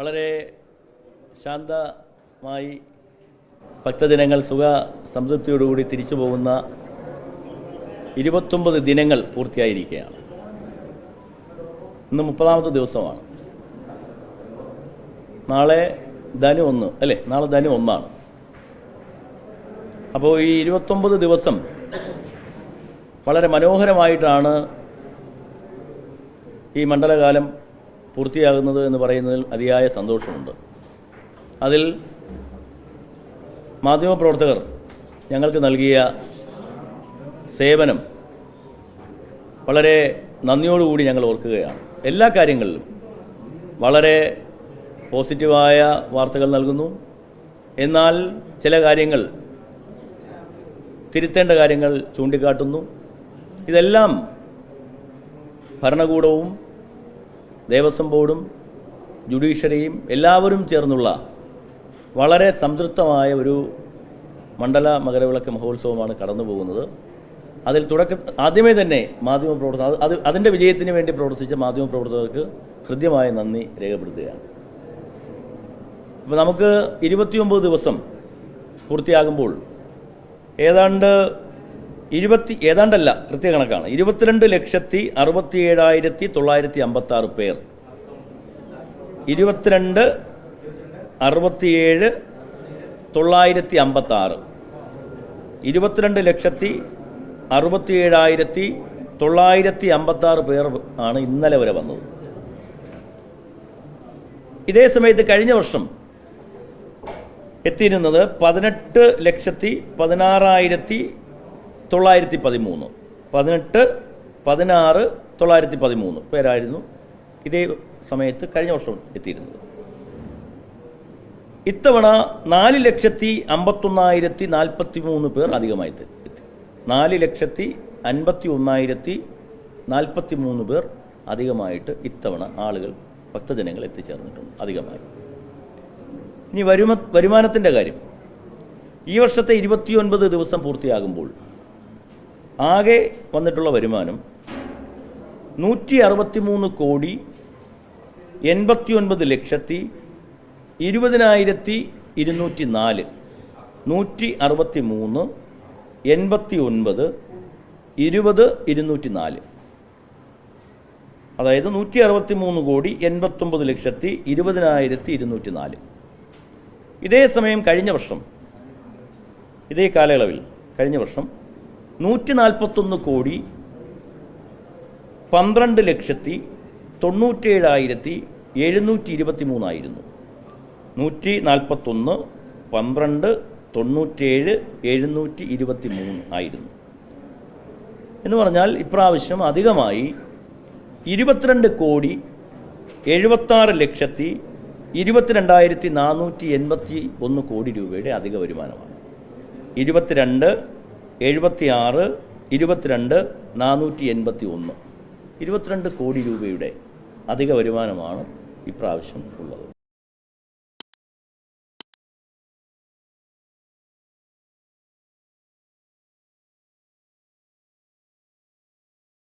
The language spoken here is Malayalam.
വളരെ ശാന്തമായി ഭക്തജനങ്ങൾ സുഖ സംതൃപ്തിയോടുകൂടി തിരിച്ചു പോകുന്ന ഇരുപത്തൊമ്പത് ദിനങ്ങൾ പൂർത്തിയായിരിക്കുകയാണ്. ഇന്ന് മുപ്പതാമത്തെ ദിവസമാണ്. നാളെ ധനു ഒന്ന് അല്ലേ? നാളെ ധനു ഒന്നാണ്. അപ്പോൾ ഈ ഇരുപത്തൊമ്പത് ദിവസം വളരെ മനോഹരമായിട്ടാണ് ഈ മണ്ഡലകാലം പൂർത്തിയാകുന്നത് എന്ന് പറയുന്നതിൽ അതിയായ സന്തോഷമുണ്ട്. അതിൽ മാധ്യമപ്രവർത്തകർ ഞങ്ങൾക്ക് നൽകിയ സേവനം വളരെ നന്ദിയോടുകൂടി ഞങ്ങൾ ഓർക്കുകയാണ്. എല്ലാ കാര്യങ്ങളിലും വളരെ പോസിറ്റീവായ വാർത്തകൾ നൽകുന്നു. എന്നാൽ ചില കാര്യങ്ങൾ തിരുത്തേണ്ട കാര്യങ്ങൾ ചൂണ്ടിക്കാട്ടുന്നു. ഇതെല്ലാം ഭരണകൂടവും ദേവസ്വം ബോർഡും ജുഡീഷ്യറിയും എല്ലാവരും ചേർന്നുള്ള വളരെ സംതൃപ്തമായ ഒരു മണ്ഡല മകരവിളക്ക് മഹോത്സവമാണ് കടന്നു പോകുന്നത് അതിൽ തുടക്ക ആദ്യമേ തന്നെ മാധ്യമ പ്രവർത്തകർ അത് അതിന്റെ വിജയത്തിന് വേണ്ടി പ്രവർത്തിച്ച മാധ്യമ പ്രവർത്തകർക്ക് ഹൃദ്യമായ നന്ദി രേഖപ്പെടുത്തുകയാണ്. അപ്പോൾ നമുക്ക് ഇരുപത്തിയൊമ്പത് ദിവസം പൂർത്തിയാകുമ്പോൾ ഏതാണ്ട് ഇരുപത്തി ഏതാണ്ടല്ല കൃത്യകണക്കാണ്. ഇരുപത്തിരണ്ട് ലക്ഷത്തി അറുപത്തി ഏഴായിരത്തി തൊള്ളായിരത്തി അമ്പത്തി ആറ് പേർ. ഇരുപത്തിരണ്ട് അറുപത്തിയേഴ് തൊള്ളായിരത്തി അമ്പത്തി ആറ് ഇരുപത്തിരണ്ട് ലക്ഷത്തി അറുപത്തി ഏഴായിരത്തി തൊള്ളായിരത്തി അമ്പത്തി ആറ് പേർ ആണ് ഇന്നലെ വരെ വന്നത്. ഇതേ സമയത്ത് കഴിഞ്ഞ വർഷം എത്തിയിരുന്നത് പതിനെട്ട് ലക്ഷത്തി പതിനാറായിരത്തി തൊള്ളായിരത്തി പതിമൂന്ന് പതിനെട്ട് പതിനാറ് തൊള്ളായിരത്തി പതിമൂന്ന് പേരായിരുന്നു ഇതേ സമയത്ത് കഴിഞ്ഞ വർഷം എത്തിയിരുന്നത്. ഇത്തവണ നാല് ലക്ഷത്തി അമ്പത്തൊന്നായിരത്തി നാൽപ്പത്തി മൂന്ന് പേർ അധികമായി എത്തി. നാല് ലക്ഷത്തി അൻപത്തി ഒന്നായിരത്തി നാൽപ്പത്തി മൂന്ന് പേർ അധികമായിട്ട് ഇത്തവണ ആളുകൾ ഭക്തജനങ്ങൾ എത്തിച്ചേർന്നിട്ടുണ്ട് അധികമായി. ഇനി വരുമ വരുമാനത്തിന്റെ കാര്യം. ഈ വർഷത്തെ ഇരുപത്തിയൊൻപത് ദിവസം പൂർത്തിയാകുമ്പോൾ ആകെ വന്നിട്ടുള്ള വരുമാനം നൂറ്റി അറുപത്തി മൂന്ന് കോടി എൺപത്തി ഒൻപത് ലക്ഷത്തി ഇരുപതിനായിരത്തി ഇരുന്നൂറ്റി നാല് നൂറ്റി അറുപത്തി മൂന്ന് എൺപത്തി ഒൻപത് ഇരുപത് ഇരുന്നൂറ്റി നാല് അതായത് നൂറ്റി അറുപത്തി മൂന്ന് കോടി എൺപത്തൊമ്പത് ലക്ഷത്തി ഇരുപതിനായിരത്തി ഇരുന്നൂറ്റി നാല് ഇതേ സമയം കഴിഞ്ഞ വർഷം ഇതേ കാലയളവിൽ കഴിഞ്ഞ വർഷം നൂറ്റി നാൽപ്പത്തൊന്ന് കോടി പന്ത്രണ്ട് ലക്ഷത്തി തൊണ്ണൂറ്റേഴായിരത്തി എഴുന്നൂറ്റി ഇരുപത്തി മൂന്നായിരുന്നു നൂറ്റി നാൽപ്പത്തൊന്ന് പന്ത്രണ്ട് തൊണ്ണൂറ്റേഴ് എഴുന്നൂറ്റി ഇരുപത്തി മൂന്ന് ആയിരുന്നു. എന്ന് പറഞ്ഞാൽ ഇപ്രാവശ്യം അധികമായി ഇരുപത്തിരണ്ട് കോടി എഴുപത്താറ് ലക്ഷത്തി ഇരുപത്തിരണ്ടായിരത്തി നാനൂറ്റി എൺപത്തി ഒന്ന് കോടി രൂപയുടെ അധിക വരുമാനമാണ്. ഇരുപത്തിരണ്ട് എഴുപത്തിയാറ് ഇരുപത്തിരണ്ട് നാനൂറ്റി എൺപത്തി ഒന്ന് ഇരുപത്തിരണ്ട് കോടി രൂപയുടെ അധിക വരുമാനമാണ് ഇപ്രാവശ്യം ഉള്ളത്.